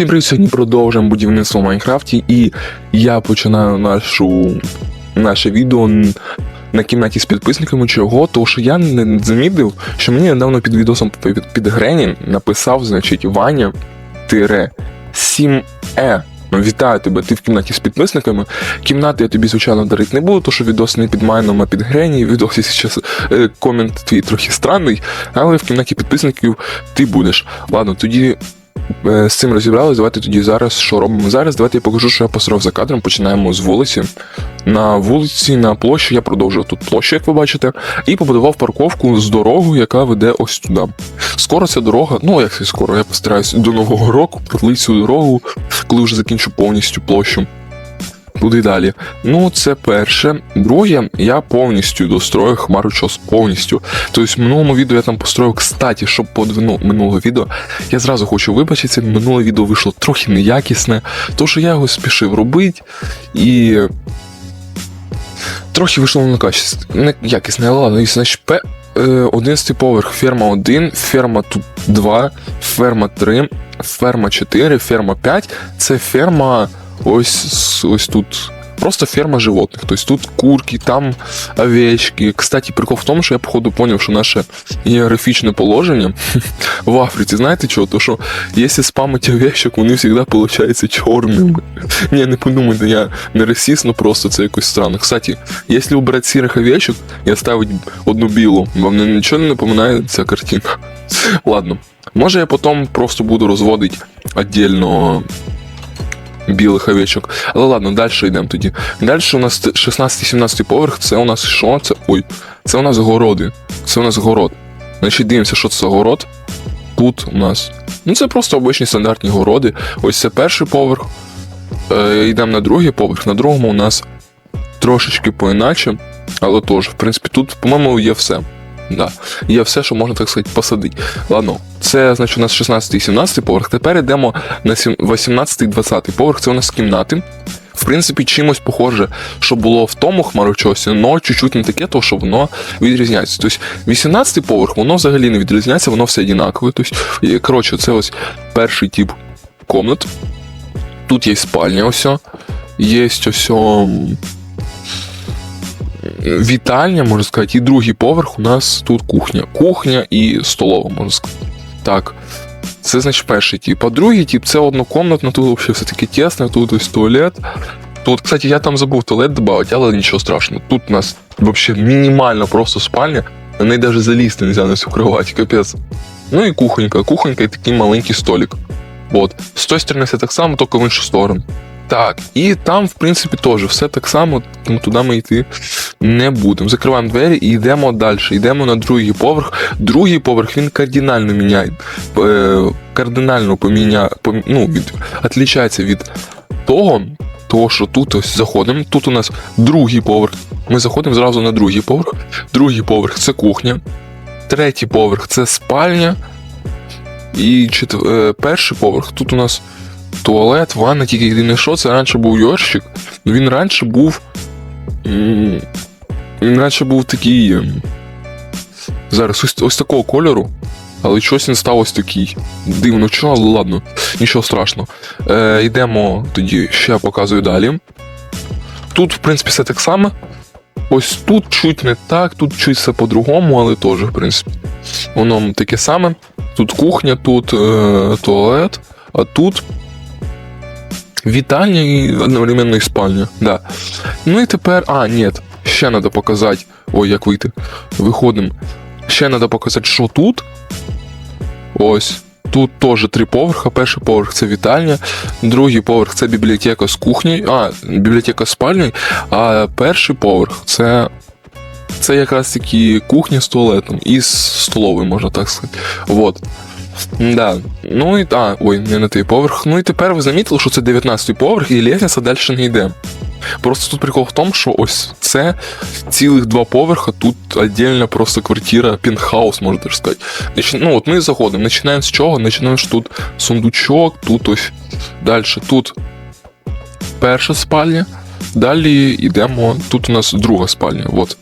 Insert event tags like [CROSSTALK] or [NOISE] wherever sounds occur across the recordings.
Всім привіт, сьогодні продовжуємо будівництво в Майнкрафті, і я починаю нашу, наше відео на кімнаті з підписниками. Чого? Тому що я не замітив, що мені недавно під відосом під, під Грені написав, значить, Ваня тире 7Е. Ну, Вітаю тебе, ти в кімнаті з підписниками. Кімнати я тобі, звичайно, дарити не буду, тому що відос не під майном, а під Грені. Відос, якщо чесно, е, комент твій трохи странний, але в кімнаті підписників ти будеш. Ладно, тоді Е, З цим розібралися, Давайте тоді зараз що робимо зараз. Давайте я покажу, що я посрав за кадром. Починаємо з вулиці. На вулиці, на площі я продовжив тут площу, як ви бачите, і побудував парковку з дорогою, яка веде ось туди. Скоро ця дорога, ну як це скоро, я постараюся до нового року продлити цю дорогу, коли вже закінчу повністю площу. Туди далі. Ну, це перше. Друге, я повністю достроїв хмарочос повністю. Тобто, в минулому відео я там построїв, кстати, щоб по двину минулого відео. Я зразу хочу вибачитися, минуле відео вийшло трохи неякісне, тому що я його спішив робити і. Трохи вийшло на качество. Не якісне, але ладно, значить, П. 11 поверх, ферма 1, ферма тут 2, ферма 3, ферма 4, ферма 5. Це ферма ось, ось тут. Просто ферма животних. Тобто тут курки, там овечки. Кстати, прикол в тому, що я, походу, поняв, що наше географічне положення [LAUGHS] в Африці, знаєте чого? То що якщо спамити овечок, вони завжди получаються чорними. Ні, [LAUGHS] не подумайте, я не расист, ну просто це якось странно. Кстати, якщо убрати сірих овечок і оставити одну білу, вам не- нічого не напоминає ця картина. [LAUGHS] Ладно. Може я потім просто буду розводити віддільно білих овечок. Але ладно, далі йдемо тоді. Далі у нас 16-17 поверх, це у нас що? Це. Ой, це у нас городи. Це у нас город. Значить, дивимося, що це город. Тут у нас. Ну, це просто обичні стандартні городи. Ось це перший поверх. Е, йдемо на другий поверх. На другому у нас трошечки поіначе, але теж, в принципі, тут, по-моєму, є все. Да. Є все, що можна, так сказати, посадити. Ладно, це значить у нас 16 і 17 поверх. Тепер йдемо на 18 і 20 поверх. Це у нас кімнати. В принципі, чимось похоже, що було в тому хмарочосі, але чуть-чуть не таке, то що воно відрізняється. Тобто 18 поверх, воно взагалі не відрізняється, воно все однакове. Тобто, коротше, це ось перший тип комнат. Тут є спальня, ось. Є ось вітальня, можна сказати, і другий поверх у нас тут кухня. Кухня і столова, можна сказати. Так. Це значить перший тип. А другий тип це однокомнатна, тут взагалі все таки тісно, тут ось туалет. Тут, кстати, я там забув туалет додати, але нічого страшного. Тут у нас взагалі мінімально просто спальня. На неї навіть залізти не можна на всю капець. Ну і кухонька. Кухонька і такий маленький столик. От. З тої сторони все так само, тільки в іншу сторону. Так, і там, в принципі, теж все так само, тому туди ми йти не будемо. Закриваємо двері і йдемо далі. Йдемо на другий поверх. Другий поверх він кардинально міняє. е, Кардинально поміняє, ну, від, відлічається від того, того, що тут ось заходимо. Тут у нас другий поверх. Ми заходимо зразу на другий поверх. Другий поверх це кухня. Третій поверх це спальня. І четв... е, перший поверх. Тут у нас туалет, ванна, тільки єдине що, це раніше був йорщик. Він раніше був. Раніше був такий. ем, Зараз ось, ось такого кольору. Але щось він став ось такий. Дивно, чого, але ладно, нічого страшного. Е, йдемо тоді, ще показую далі. Тут, в принципі, все так само. Ось тут чуть не так, тут чуть все по-другому, але теж, в принципі. Воно таке саме. Тут кухня, тут е, туалет, а тут вітальня і одновременно і спальня. Да. Ну і тепер. А, ні, ще треба показати. Ой, як вийти. Виходимо. Ще треба показати, що тут. Ось. Тут теж три поверха. Перший поверх це вітальня, другий поверх це бібліотека з кухнею, а, бібліотека з спальнею, а перший поверх це. Це якраз таки кухня з туалетом і з столовою, можна так сказати. Вот. Да. Ну і а, ой, не на той поверх. Ну і тепер ви замітили, що це 19 поверх, і лестниця далі не йде. Просто тут прикол в тому, що ось це цілих два поверха, тут віддільна просто квартира, пентхаус, можна так сказати. Ну, от ми заходимо, починаємо з чого? Починаємо, що тут сундучок, тут ось далі. Тут перша спальня, далі йдемо. Тут у нас друга спальня. От.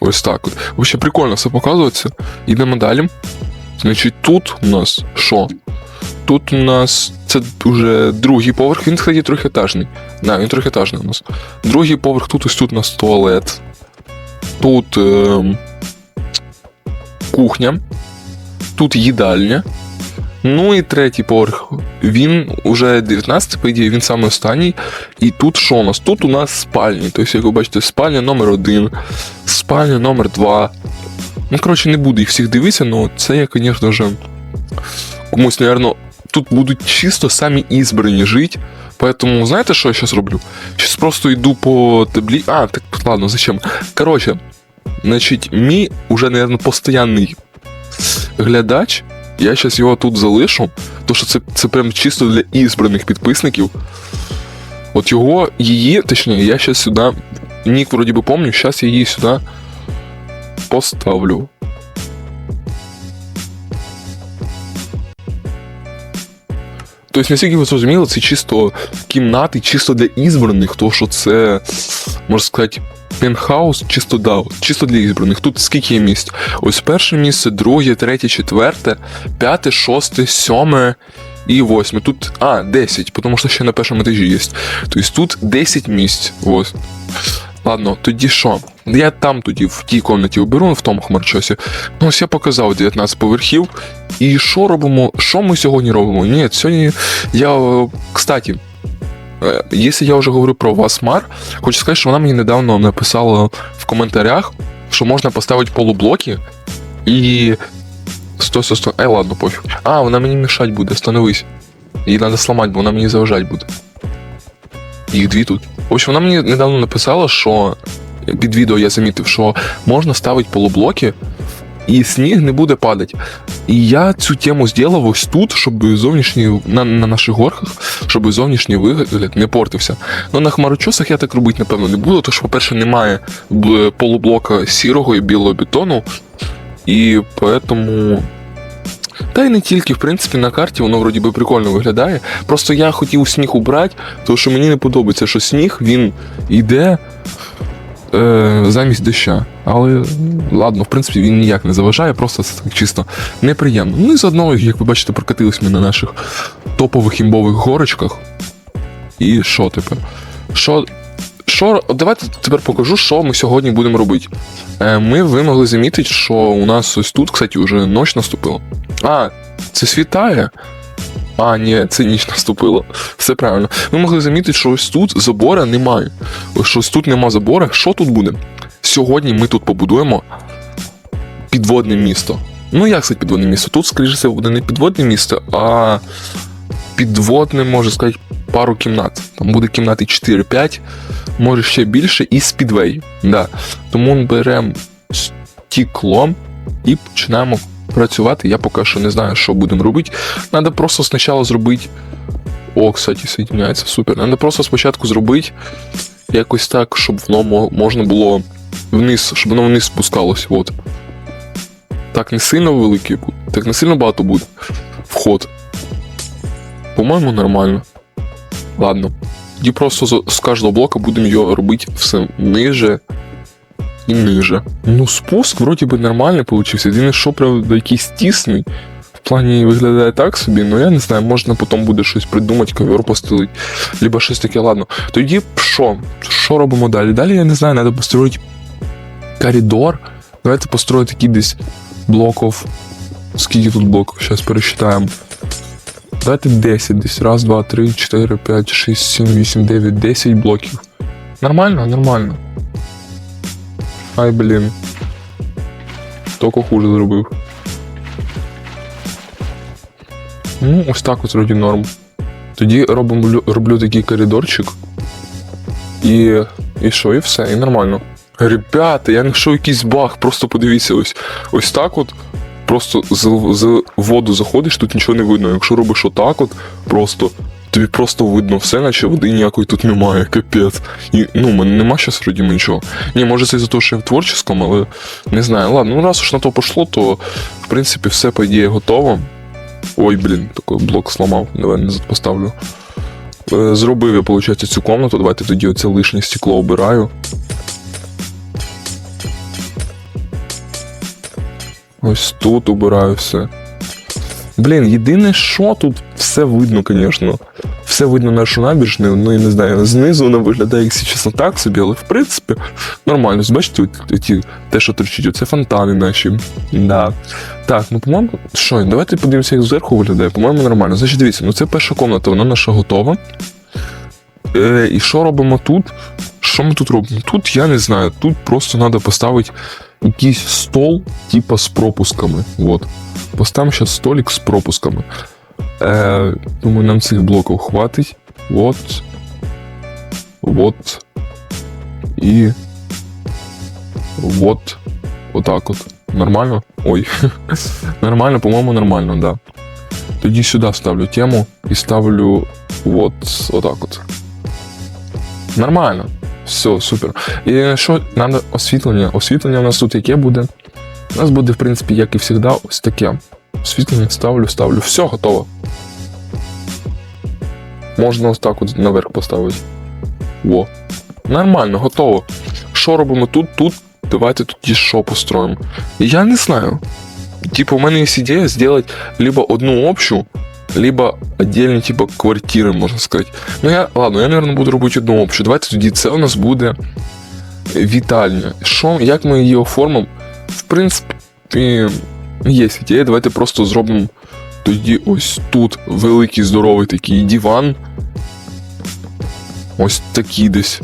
Ось так. Вообще прикольно все показується. Йдемо далі. Значить, тут у нас що? Тут у нас це вже другий поверх, він, кстати, трьохетажний. Да, він трьохетажний у нас. Другий поверх, тут ось тут у нас туалет. Тут ем, кухня. Тут їдальня. Ну і третій поверх. Він уже 19, по ідеї, він саме останній. І тут що у нас? Тут у нас спальні. Тобто, як ви бачите, спальня номер один, спальня номер два. Ну, коротше, не буду їх всіх дивитися, але це я, звісно вже комусь, напевно, тут будуть чисто самі ізбрані жити. Поэтому, знаєте, що я зараз роблю? Зараз просто йду по таблі. А, так ладно, зачем? Коротше, значить, мій уже, наверное, постоянний глядач. Я зараз його тут залишу, тому що це, це прям чисто для ізбраних підписників. От його, її, точніше, я зараз сюди. Нік вроді би помню, зараз я її сюди поставлю. Тобто, наскільки ви зрозуміли, це чисто кімнати, чисто для ізбраних, тому що це, можна сказати, пентхаус чисто да, чисто для ізбраних. Тут скільки є місць? Ось перше місце, друге, третє, четверте, п'яте, шосте, сьоме і восьме. Тут, а, 10, тому що ще на першому етажі є. Тобто тут 10 місць. Ось. Ладно, тоді що? Я там тоді в тій комнаті оберу, в тому хмарчосі. Ну, ось я показав 19 поверхів. І що робимо? Що ми сьогодні робимо? Ні, сьогодні я. е, Кстати, е, якщо я вже говорю про Васмар, хочу сказати, що вона мені недавно написала в коментарях, що можна поставити полублоки і. Стой, стой, стой. Ай, ладно, пофіг. А, вона мені мішать буде, становись. Її треба сламати, бо вона мені заважати буде. Їх дві тут. В общем, вона мені недавно написала, що під відео я замітив, що можна ставити полублоки, і сніг не буде падати. І я цю тему зробив ось тут, щоб зовнішній на, на наших горках, щоб зовнішній вигляд не портився. Ну на хмарочосах я так робити, напевно, не буду, тому що, по-перше, немає полублока сірого і білого бетону. І поэтому. Та й не тільки, в принципі, на карті воно вроді би прикольно виглядає. Просто я хотів сніг убрати, тому що мені не подобається, що сніг він йде е, замість доща. Але ладно, в принципі, він ніяк не заважає, просто це так чисто неприємно. Ну і заодно, як ви бачите, прокатились ми на наших топових імбових горочках. І що тепер? Що. Що, давайте тепер покажу, що ми сьогодні будемо робити. Е, ми ви могли замітити, що у нас ось тут, кстати, вже ніч наступила. А, це світає. А, ні, це ніч наступила. Все правильно. Ми могли замітити, що ось тут забора немає. Що ось тут нема забора. Що тут буде? Сьогодні ми тут побудуємо підводне місто. Ну, як це підводне місто? Тут, скоріше, буде не підводне місто, а підводне, можна сказати, пару кімнат. Там буде кімнати 4-5, може ще більше, і спідвей. Да. Тому беремо стекло і починаємо працювати. Я поки що не знаю, що будемо робити. Треба просто спочатку зробити. О, кстати, соединяється, супер. Треба просто спочатку зробити якось так, щоб воно можна було вниз, щоб воно вниз спускалося. От. Так не сильно великий буде, так не сильно багато буде. Вход. По-моєму, нормально. Ладно. Тоді просто з, з кожного блока будемо його робити все ниже і ниже. Ну, спуск вроді би нормальний получився. Єдине, що правда якийсь тісний. В плані виглядає так собі, ну я не знаю, можна потім буде щось придумати, ковер постелити, либо щось таке, ладно. Тоді що? Що робимо далі? Далі я не знаю, треба построїти коридор. Давайте построїти такий десь блоків. Скільки тут блоків? Зараз пересчитаємо. Давайте 10 десь. Раз, два, три, чотири, п'ять, шість, сім, вісім, дев'ять, десять блоків. Нормально, нормально. Ай, блін. Тільки хуже зробив. Ну, ось так ось вроді норм. Тоді робимо, роблю такий коридорчик. І. І що, і все, і нормально. Ребята, я знайшов якийсь баг, просто подивіться, ось ось так от. Просто з, з воду заходиш, тут нічого не видно. Якщо робиш отак от, просто тобі просто видно все, наче води ніякої тут немає, капець. І, ну, мене нема зараз вроді нічого. Ні, може це за те, що я в творческому, але не знаю. Ладно, ну раз уж на то пошло, то в принципі все по ідеї готово. Ой, блін, такий блок сломав, давай назад поставлю. Е, Зробив я, виходить, цю комнату. Давайте тоді оце лишнє стекло обираю. Ось тут убираю все. Блін, єдине, що тут все видно, звісно. Все видно нашу набережну, ну я не знаю, знизу вона виглядає, якщо чесно, так собі, але в принципі нормально. Бачите, ті, те, що торчить, оце фонтани наші. Да. Так, ну по-моєму, що, давайте подивимося, як зверху виглядає. По-моєму, нормально. Значить, дивіться, ну це перша комната, вона наша готова. Е, і що робимо тут? Що ми тут робимо? Тут я не знаю. Тут просто треба поставити якийсь стол, типа з пропусками. Вот. Поставимо зараз столик з пропусками. Е, думаю, нам цих блоків хватить. Вот. Вот. І. Вот. Отак от. Нормально? Ой. [LAUGHS] нормально, по-моєму, нормально, да. Тоді сюди ставлю тему і ставлю вот отак от. Нормально. Все, супер. І що треба освітлення? Освітлення у нас тут яке буде? У нас буде, в принципі, як і завжди, ось таке. Освітлення ставлю, ставлю. Все готово. Можна ось так от наверх поставити. Во. Нормально, готово. Що робимо тут? Тут давайте тоді що построїмо. Я не знаю. Типу, у мене є ідея зробити либо одну общу, либо отдельні, типу, квартири, можна сказати. Ну я, ладно, я, наверное, буду робити одну общу. Давайте тоді це у нас буде вітальня. Що, як ми її оформимо? В принципі, є ідея. Давайте просто зробимо тоді ось тут великий здоровий такий диван. Ось такий десь.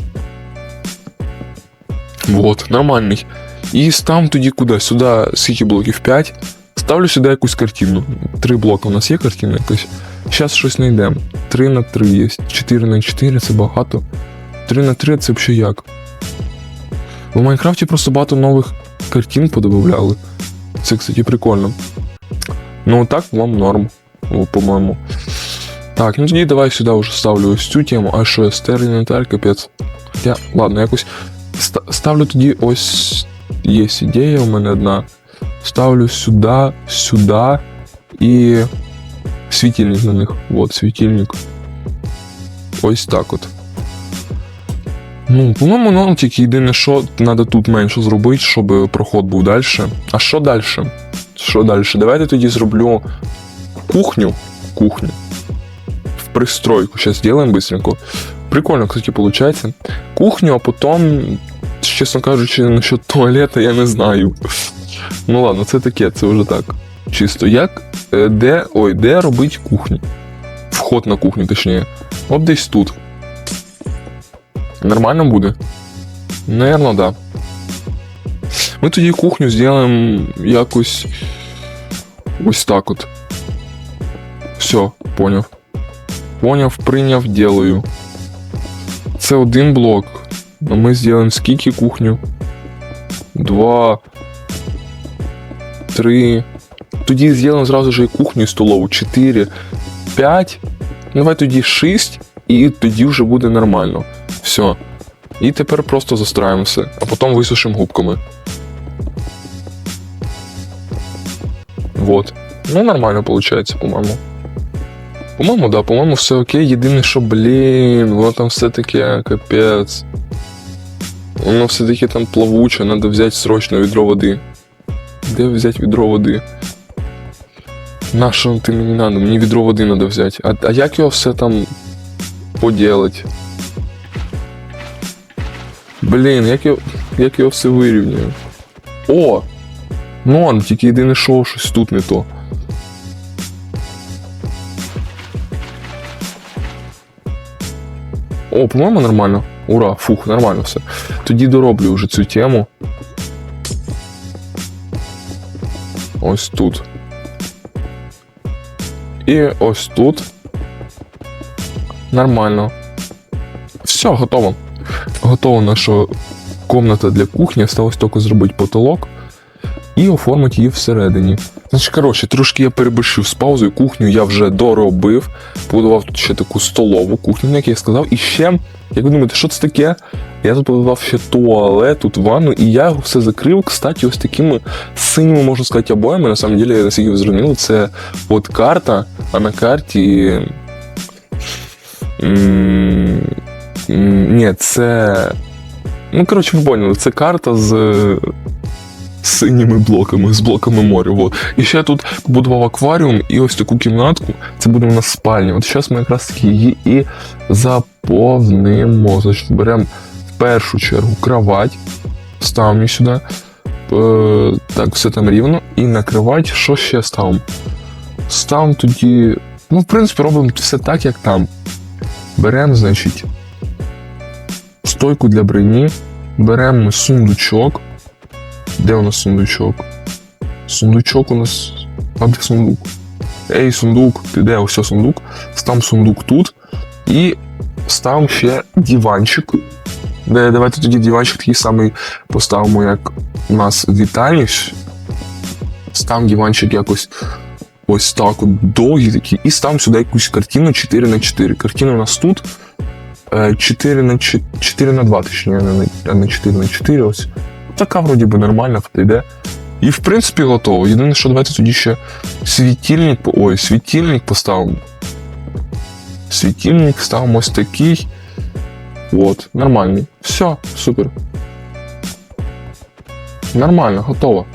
Вот, нормальний. І став тоді куди? Сюди скільки блоків 5. Ставлю сюди якусь картину. Три блока у нас є картина якась. Зараз щось знайдемо. 3 на 3 є. 4 на 4 це багато. 3 на 3 це взагалі як? В Майнкрафті просто багато нових картин подобавляли. Це, кстати, прикольно. Ну, так вам норм, по-моєму. Так, ну тоді давай сюди вже ставлю ось цю тему, а що естер інвентар, капець. Я, ладно, якось ста- ставлю тоді ось. Є ідея у мене одна. Ставлю сюди, сюди і світильник на них. Вот, світильник. Ось так от. Ну, по-моєму, ну, тільки єдине, що треба тут менше зробити, щоб проход був далі. А що далі? Що далі? Давайте тоді зроблю кухню. Кухню. В пристройку. Сейчас сделаем быстренько. Прикольно, кстати, получается. Кухню, а потом, чесно кажучи, насчет туалета я не знаю. Ну ладно, це таке, це вже так. Чисто. Як, е, де, ой, де робить кухню? Вход на кухню, точніше. От десь тут. Нормально буде? Наверно, да. Ми тоді кухню зробимо якось ось так от. Все, поняв. Поняв, прийняв, делаю. Це один блок. А ми зробимо скільки кухню? Два. Три. Тоді зробимо зразу ж і кухню і столову. Чотири. П'ять. Ну, Давай тоді шість, і тоді вже буде нормально. Все. І тепер просто застраємося, а потім висушимо губками. Вот. Ну, нормально виходить, по-моєму. По-моєму, да, по-моєму, все окей. Єдине, що, блін, воно там все таке капець. Воно все-таки там плавуче, треба взяти срочно відро води. Де взяти відро води? На що ти мені надо? Мені відро води треба взяти. А, а як його все там поділати? Блін, як його, як його все вирівнюю? О! Норм, тільки єдине шоу, щось тут не то. О, по-моєму, нормально. Ура, фух, нормально все. Тоді дороблю вже цю тему. Ось тут. І ось тут. Нормально. Все, готово. Готова наша комната для кухні. Осталось тільки зробити потолок і оформити її всередині. Значить, коротше, трошки я переборщив з паузою. Кухню я вже доробив. Побудував тут ще таку столову кухню, як я сказав. І ще, як ви думаєте, що це таке? Я тут побудував ще туалет, тут ванну, і я його все закрив, кстати, ось такими синіми, можна сказати, обоями. На самом деле, наскільки ви зрозуміли, це от карта, а на карті. Ні, це. Ну, коротше, ви поняли, це карта з. Синіми блоками, з блоками моря. І ще тут побудував акваріум і ось таку кімнатку. Це буде у нас спальня. От зараз ми якраз таки її і заповнимо. Значить, беремо в першу чергу кровать, ставимо її сюди. Е, так, все там рівно. І на кровать що ще ставимо? Ставимо тоді. Ну, в принципі, робимо все так, як там. Беремо, значить, стойку для броні, беремо сундучок. Де у нас сундучок? Сундучок у нас. А де сундук? Ей, сундук, ти де? Ось сундук. Ставимо сундук тут. І ставимо ще диванчик. Де, давайте тоді диванчик такий самий поставимо, як у нас вітальні. Ставимо диванчик якось ось так, от довгий такий, і ставимо сюди якусь картину 4 на 4 Картина у нас тут е, 4 на 4, 4 на 2, точніше, а не 4 на 4. Ось. Така вроді би нормальна підійде. І в принципі готово. Єдине, що давайте тоді ще світильник. Ой, світильник поставимо. Світильник ставимо ось такий. От, нормальний. Все, супер. Нормально, готово.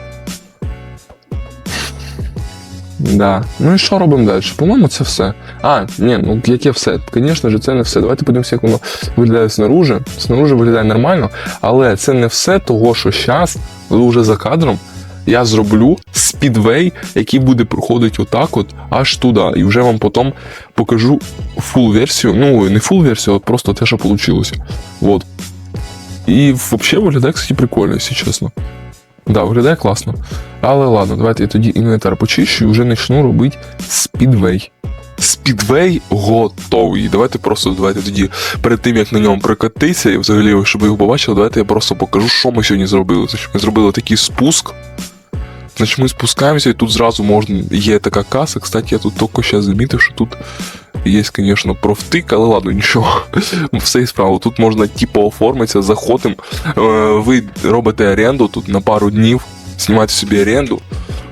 Да. Ну і що робимо далі? По-моєму, це все. А, ні, ну яке все? Звісно ж, це не все. Давайте подивимося, як воно виглядає снаружи. Снаружи виглядає нормально, але це не все того, що зараз, вже за кадром, я зроблю спідвей, який буде проходити отак, от аж туди. І вже вам потім покажу фул версію. Ну, не фул версію, а просто те, що вийшло. Вот. І взагалі виглядає, кстати, прикольно, якщо чесно. Да, виглядає класно. Але ладно, давайте я тоді інвентар почищу і вже почну робити спідвей. Спідвей готовий. Давайте просто давайте тоді перед тим як на ньому прокатитися, і взагалі, щоб його побачили, давайте я просто покажу, що ми сьогодні зробили. Ми зробили такий спуск. Значить, ми спускаємося, і тут зразу можна. Є така каса. Кстати, я тут тільки ще замітив, що тут є, звісно, профтик, але ладно, нічого. [LAUGHS] Все і справа. Тут можна типу оформитися, заходимо. Е, Ви робите оренду тут на пару днів, знімаєте собі оренду.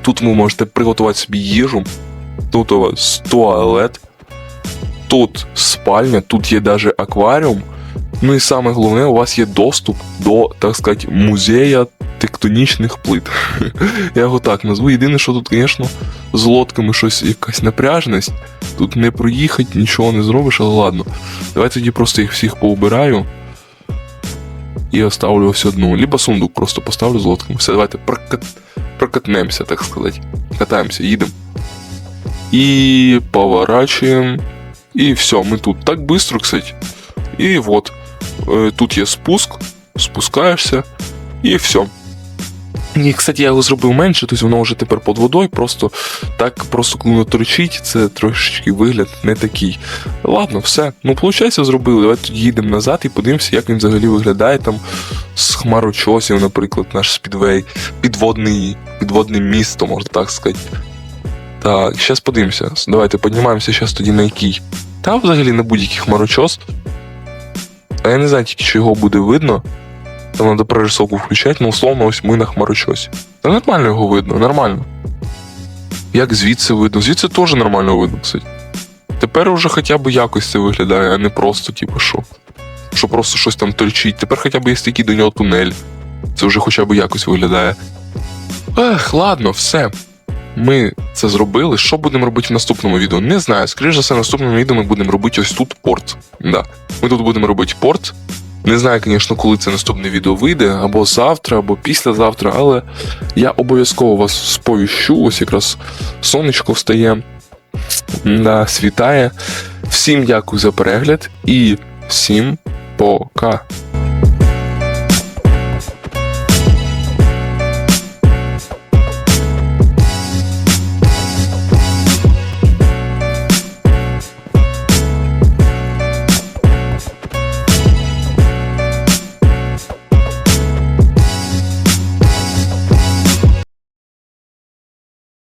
Тут ви можете приготувати собі їжу. Тут у вас туалет, тут спальня, тут є навіть акваріум. Ну і саме головне, у вас є доступ до, так сказати, музея тектонічних плит. [LAUGHS] Я його так назву. Єдине, що тут, звісно, з лодками щось якась напряженість. Тут не проїхати, нічого не зробиш, але ладно. Давайте тоді просто їх всіх поубираю. І оставлю ось одну. Либо сундук просто поставлю з лодками. Все, давайте прокат... прокатнемося, так сказати. Катаємося, їдемо. І поворачуємо. І все, ми тут. Так быстро, кстати. І вот. Е, Тут є спуск, спускаєшся, і все. І, кстати, я його зробив менше, тобто воно вже тепер під водою, просто так, просто воно торчить, це трошечки вигляд не такий. Ладно, все. Ну, виходить, зробили. Давайте тоді їдемо назад і подивимося, як він взагалі виглядає там з хмарочосів, наприклад, наш спідвей, підводний, підводне місто, можна так сказати. Так, зараз подивимося. Давайте піднімаємося зараз тоді на який. Та взагалі на будь-який хмарочос. Я не знаю тільки, чи його буде видно. Там треба прорисовку включати, ну условно, ось ми на хмарочосі. Та нормально його видно, нормально. Як звідси видно? Звідси теж нормально видно, кстати. Тепер уже хоча б якось це виглядає, а не просто, типу, що. Що просто щось там торчить. Тепер хоча б є такий до нього тунель. Це вже хоча б якось виглядає. Ех, ладно, все. Ми це зробили. Що будемо робити в наступному відео? Не знаю. Скоріше за все, в наступному відео ми будемо робити ось тут порт. Да. Ми тут будемо робити порт. Не знаю, звісно, коли це наступне відео вийде, або завтра, або післязавтра, але я обов'язково вас сповіщу. Ось якраз сонечко встає, да, світає. Всім дякую за перегляд і всім пока.